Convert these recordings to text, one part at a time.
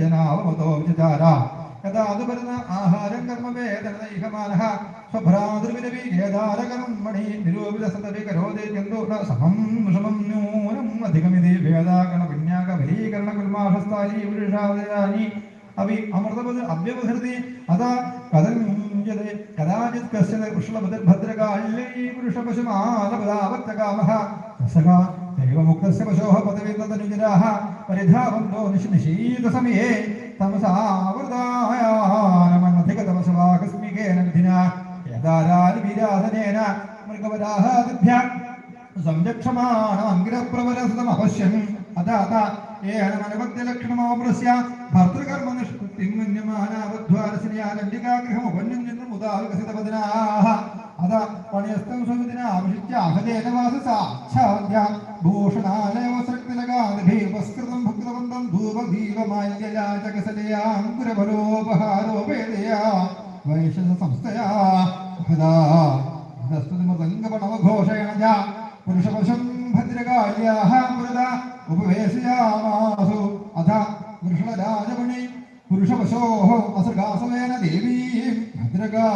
ജനാവമതോ വിചാര യഥാ അത് വരുന്ന ആഹാരം കർമ്മവേദനൈഹമാനഃ സ്വഭ്രാതൃവിരവി കേദാരകർമ്മണി നിരൂപിത സതവി ന സമം സമം ന്യൂനം അധികമിതി കുൽമാഷസ്ഥാനി പുരുഷാദയാനി അഭി അമൃതപദ അവ്യവഹൃതി. അതാ കഥഞ്ജതെ കഥാചിത് കശ്ചന കൃഷ്ണഭദ്രകാല്യൈ പുരുഷപശുമാലപദാവക്തകാമഃ സസക ദൈവമുക്തസ്യ പശോः പദവിന്ദതനുജരാः പരിധാവന്തോ നിശീതസമയെ തമസാവൃതായാനമനധികതമസവാകസ്മികേന വിധിനാ യഥാരാനി വിരാസനേന മൃഗവരാഹാദിഭ്യ സംരക്ഷമാണമഗ്രപ്രവരസതം അവശ്യം അതാത ഏനമനവദ്യലക്ഷണമോപ്രസ്യ ഭർതൃകർമ്മ നിഷ്കൃതിം മന്യമാനാവധ്വാരസിനിയാനന്ദികാഗ്രഹമുപന്യന്മുദാ അത പണിയസ്തം അസൃഗാസവേന ദേവീം ഭദ്രകാളീം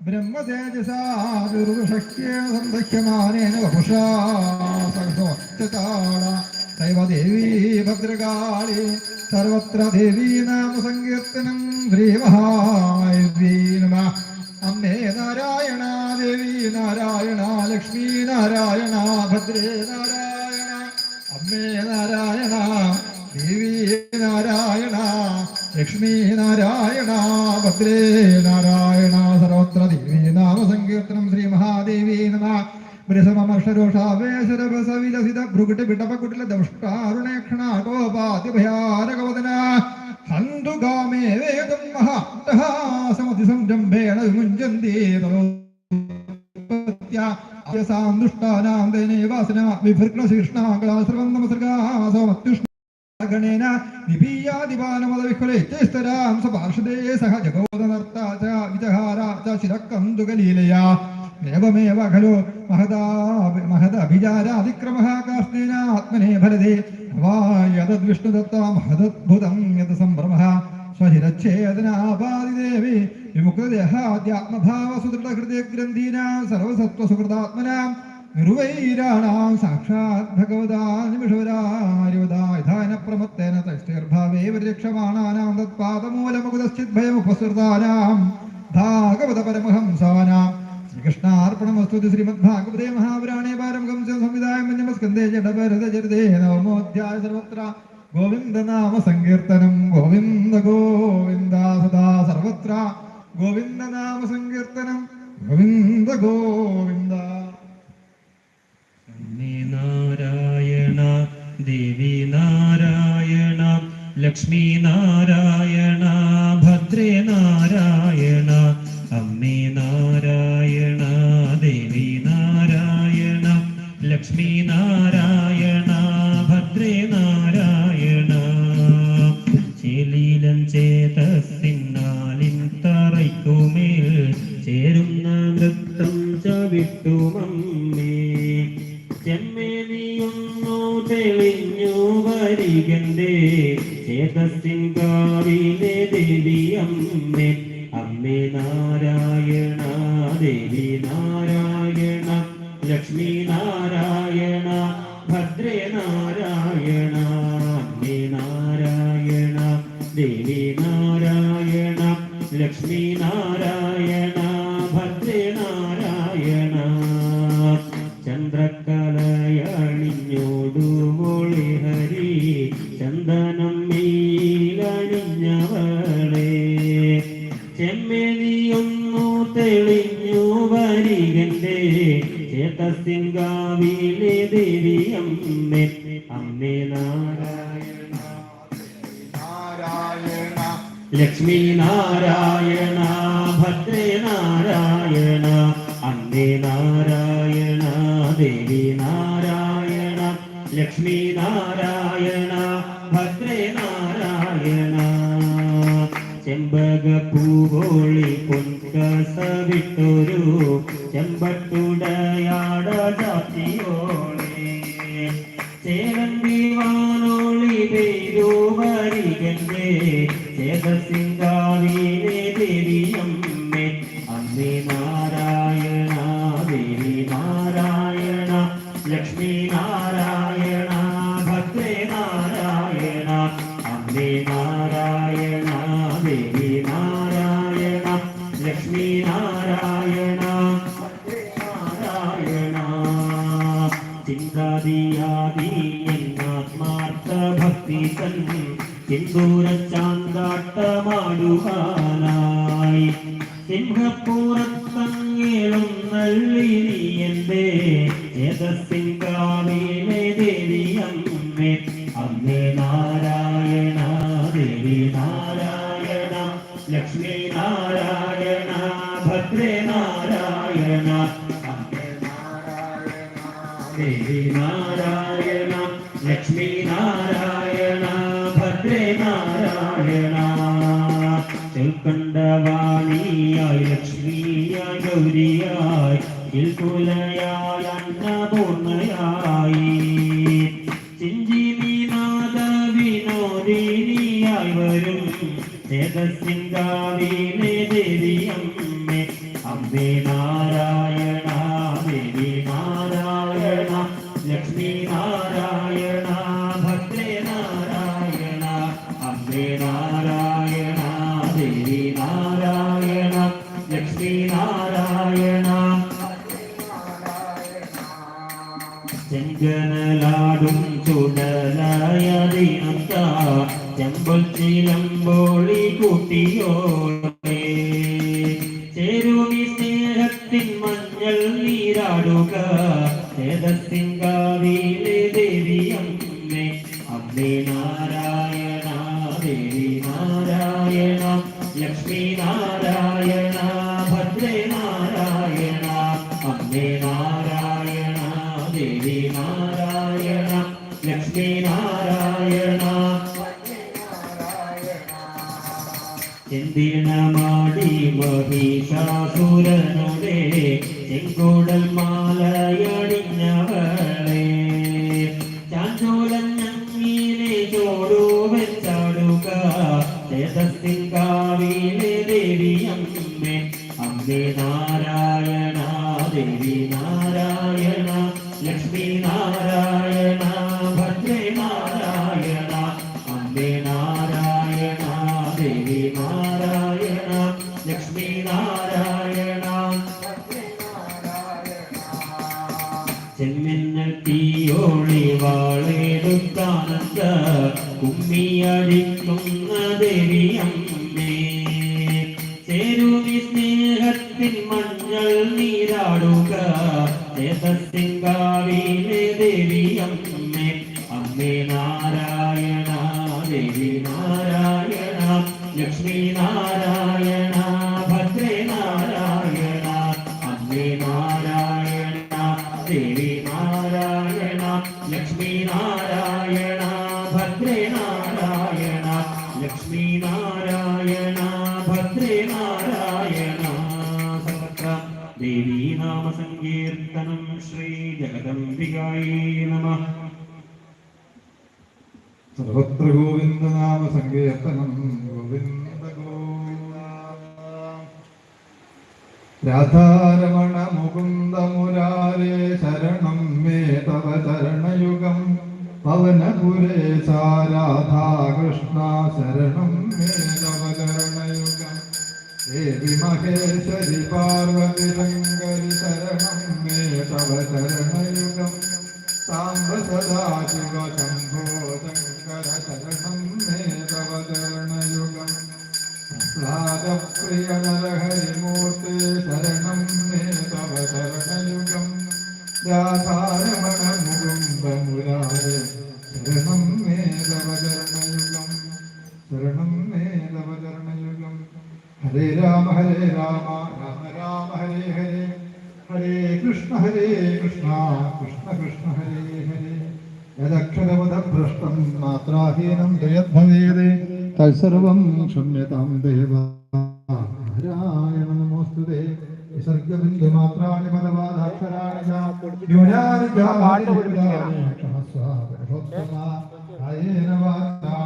തതുപലഭ്യ ബ്രഹ്മതേജസാ ദുർവശക്യേന സന്ദഹ്യമാനേന വപുഷാ ദൈവദേവീ ഭദ്രകാളി സർവത്ര ദേവീ നാമ സങ്കീർത്തനം ശ്രീമഹായവീ നമ അമ്മേ നാരായണ ദേവി നാരായണ ലക്ഷ്മി നാരായണ ഭദ്രേ നാരായണ. അമ്മേ നാരായണ ദേവി നാരായണ ലക്ഷ്മി നാരായണ ഭദ്രേ നാരായണ. സർവത്ര സങ്കീർത്തനം ശ്രീ മഹാദേവിയെ നമ. ൃഷാവേശരഭസവിലസിത ഭൃകുട്ടി പിടപകുട്ടില ദംഷ്ടാരുണേക്ഷണാടോപാതിഭയാരകവദന സഹ ജഗോദനർത്താ ച വിജഹാര കലീലയ ദേവമേവ ഖലു മഹദാ മഹദഭിചാരാതിക്രമः ആത്മനേ ആത്മനെ ഫലതേ യദ്വിഷ്ണുദത്താ മഹദദ്ഭുതം യത് സംഭ്രമः സ്വഹിരച്ഛേദനാപാദിദേവി വിമുക്തദേഹാദ്യാത്മഭാവസുദൃഢഹൃദയഗ്രന്ഥീനാം സർവസത്വസുഹൃതാത്മനാം നിർവൈരാണാം സാക്ഷാത് ഭഗവതാ നിമിഷവരാരിവതായുധാന പ്രമത്തേന തൈസ്തീർഭാവേ പരിരക്ഷമാണാനാം തത്പാദമൂലമുകുതശ്ചിത് ഭയമുപസൃതാനാം ഭാഗവത പരമഹംസാനാം ശ്രീകൃഷ്ണാർപ്പണമസ്തുതി ശ്രീമദ് ഭാഗവതേ മഹാപുരാണേ പാരമഹംസ സംവിധായം മഞ്ഞമസ്കന്ധേ ജഡഭരത ചരിതേ നവമോധ്യായ സർവത്ര ഗോവിന്ദനാമ സങ്കീർത്തനം ഗോവിന്ദ ഗോവിന്ദ സദാ സർവത്ര ഗോവിന്ദനാമ സങ്കീർത്തനം ഗോവിന്ദ ഗോവിന്ദ നാരായണ ദേവി നാരായണ ലക്ഷ്മി നാരായണ ചേതസിൻ കാവിലെ ദേവി അമ്മേ. അമ്മേ നാരായണ ദേവി നാരായണ ചേതസിംഗാവിലെ ദേവി അമ്മേ അമ്മേ നാരായണ ലക്ഷ്മി നാരായണ ഭദ്രേ നാരായണ അമ്മേ നാരായണ ദേവി നാരായണ ലക്ഷ്മി നാരായണ ഭദ്രേ നാരായണ. ചെമ്പകപ്പൂവോളി പൊൻകസ വിട്ടൊരു ചിന്താദിയാദി എന്നാത്മാർത്ഥ ഭക്തി തൻ സിന്ദൂരച്ചാന്താട്ടമാടുവാനായി സിംഹപ്പൂറത്തങ്ങേളും നള്ളി നീ എന്റെ ചേതസിംഗാവിലെ ദേവി അമ്മേ അമ്മേ നാരായണ ദേവി നാരായണ ലക്ഷ്മി ചെൽക്കണ്ടവാണിയായി ലക്ഷ്മിയായി ഗൗരിയായി ഇൽകുലയായി അന്നപൂർണയായി. ചിഞ്ചിനിനാഥ വിനോദിനിയായി വരും ചേതസിംഗാവിനെ ദേവി അമ്മേ. അമ്മേ നാരായണ ദേവി നാരായണ ലക്ഷ്മി നാരായണ. ചുടലയതിനത്ത ചെമ്പൽ ചിലമ്പോളി കൂട്ടിയോടെ. ചേരുവി സ്നേഹത്തിൻ മഞ്ഞൾ നീരാടുക. ചേതത്തിൻ ദേവി അമ്മേ. അമ്മേ നാരായണ ദേവി നാരായണ ലക്ഷ്മി നാരായണ. ചെന്തിണമാടി മഹിഷാസുരനുടെ ചെങ്കോടൽ മാലയടിഞ്ഞവളെ മഞ്ഞൾ നീരാടുക ചേതത്തിൻ കാവിലെ ദേവി അമ്മേ. അമ്മേ നാരായണ ദേവി നാരായണ ലക്ഷ്മി നാരായണ ഭദ്രേ നാരായണ. അമ്മേ നാരായണ ദേവി നാരായണ ലക്ഷ്മി നാരായണ. സർവത്ര ഗോവിന്ദനാമ സങ്കീർത്തനം ഗോവിന്ദ ഗോവിന്ദ രാധാരമണ മുകുന്ദ മുരാരേ ശരണം മേ തവ ചരണയുഗം. പവനപുരേ സാരാധാകൃഷ്ണ ശരണം മേ തവ ചരണയുഗം. ദേവി മഹേശ്വരി പാർവതി ശങ്കരി ശരണം മേ തവ ചരണയുഗം. സാംബ സദാശിവ ശരണയുഗം രാധാരമണ മുകുന്ദ മുരാരെ ശരണം മേലവചരണയുഗം ശരണം മേ തവ ഹരേ രാമ ഹരേ രാമ രാമ രാമ ഹരേ ഹരേ. ഹരേ കൃഷ്ണ ഹരേ കൃഷ്ണ കൃഷ്ണ കൃഷ്ണ ഹരേ ഹരേ. യദക്ഷരപദഭ്രഷ്ടം മാത്രാഹീനം ദയദ്ഭവേത് തത്സർവം ക്ഷമ്യതാം ദേവ. നാരായണ നമോസ്തുതേ. വിസർഗബിന്ദുമാത്രാണി പദപാദാക്ഷരാണി ച ന്യൂനാനി ച പുരുഷോത്തമ വാചാ